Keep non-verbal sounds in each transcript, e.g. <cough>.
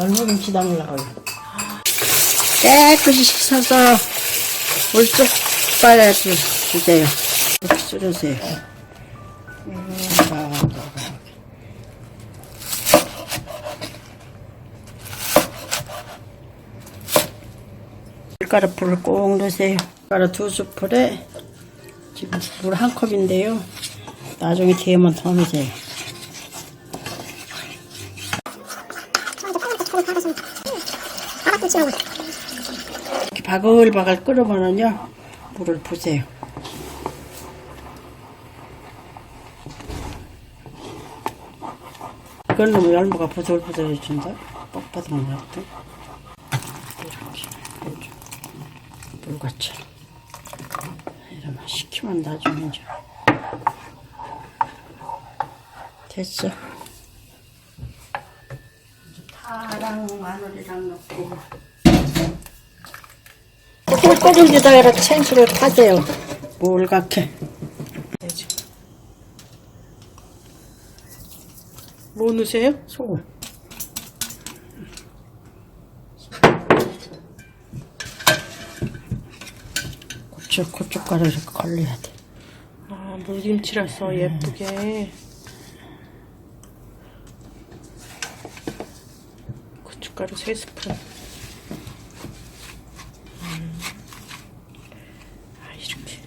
열무김치 담으려고요. 깨끗이 씻어서 물속 주- 주세요. 이렇게 썰으세요. 음, 밀가루 불을 꼭 넣으세요. 밀가루 두 스푼에 지금 물 한 컵인데요. 나중에 데우면 더 넣으세요. 이렇게 바글바글 끓으면은요 물을 부세요. 이걸 넣으면 열무가 부들부들해진다. 뻑뻑한 것 같아. 이렇게 물같이 이러면 식히면 나중에 이제 됐어. 파랑 마늘이랑 넣고 이렇게 생수를 타세요. 몰갛게. 뭐 넣으세요? 소금. 고추, 고춧가루 이렇게 걸려야 돼. 아, 물김치라서 예쁘게. 고춧가루 3스푼. 음. 아, 이렇게.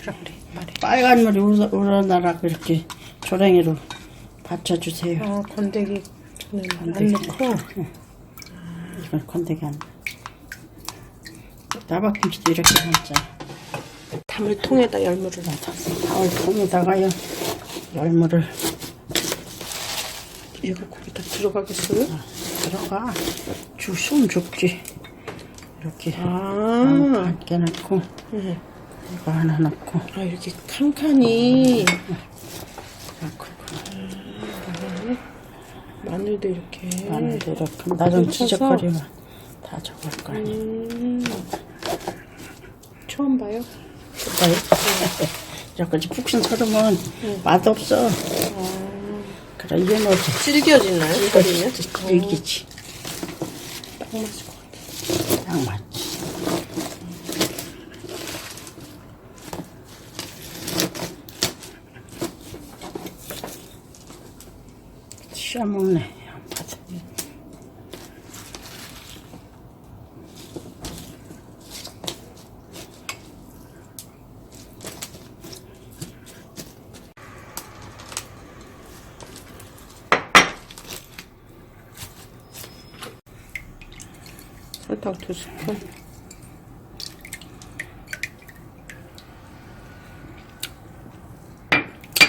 주랑리 말해. 빨간 물이 우러, 우러나라고 이렇게 조랭이로 받쳐주세요. 아, 건더기 저는 안 건더기. 넣고. 이걸 건더기 안. 나박김치도 이렇게 담자. 다물통에다 열무를 넣어. 다울 통에다가요, 열무를 이거 거기다 들어가겠어요? 들어가. 주숨 죽지. 이렇게 아, 함께 넣고, 네. 이거 하나 넣고, 아 이렇게 칸칸이 마늘도 이렇게. 마늘도 이렇게. 나좀 묻혀서? 지적거리면 다 적을 거 아니야. 음, 처음 봐요. 그까요 이렇게 푹신 썰으면 맛없어. 그래, 이게 뭐지? 질겨지나요? 버리면? 질기지. 딱 맞을 것 같아. 딱 맞 양파도. 설탕 두 스푼.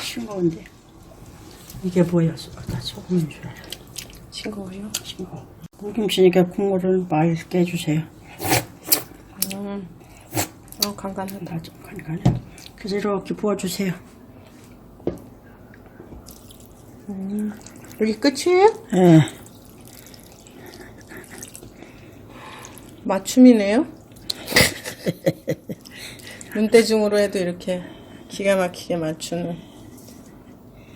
싱거운데. 이게 뭐야? 나 소금인 줄 알아. 싱거워요? 싱거워. 물김치니까 국물을 맛있게 해주세요. 음, 어, 간간하다. 나좀 간간해. 그대로 이렇게 부어주세요. 여기 끝이에요? 예. 맞춤이네요. <laughs> 눈대중으로 해도 이렇게 기가 막히게 맞추는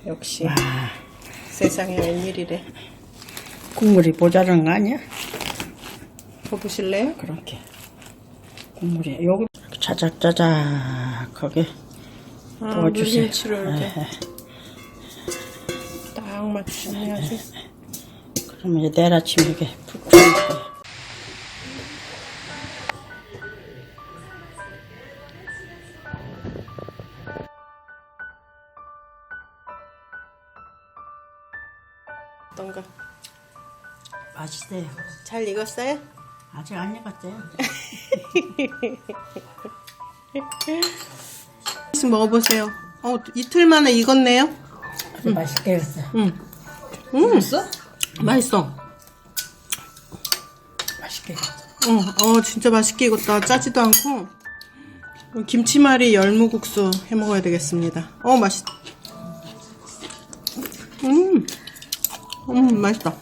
역시 세상에 웬일이래. 국물이 모자란 거 아니야? 더 보실래요? 그렇게. 국물이 여기 자작자작하게 아, 넣어주세요. 물김치를 이렇게 예. 딱 맞추셔야지. 그러면 이제 내일 아침 이게 푹 끓는 거예요. 어떤가? 맛있어요. 잘 익었어요? 아직 안 익었어요. <laughs> 지금 먹어보세요. 어, 이틀 만에 익었네요. 아주 맛있게 익었어요. 응. 음, 맛있어. 맛있게 익었어. 어, 어, 진짜 맛있게 익었다. 짜지도 않고. 김치말이 열무국수 해 먹어야 되겠습니다. 어, 맛있. 음, 음, 맛있다.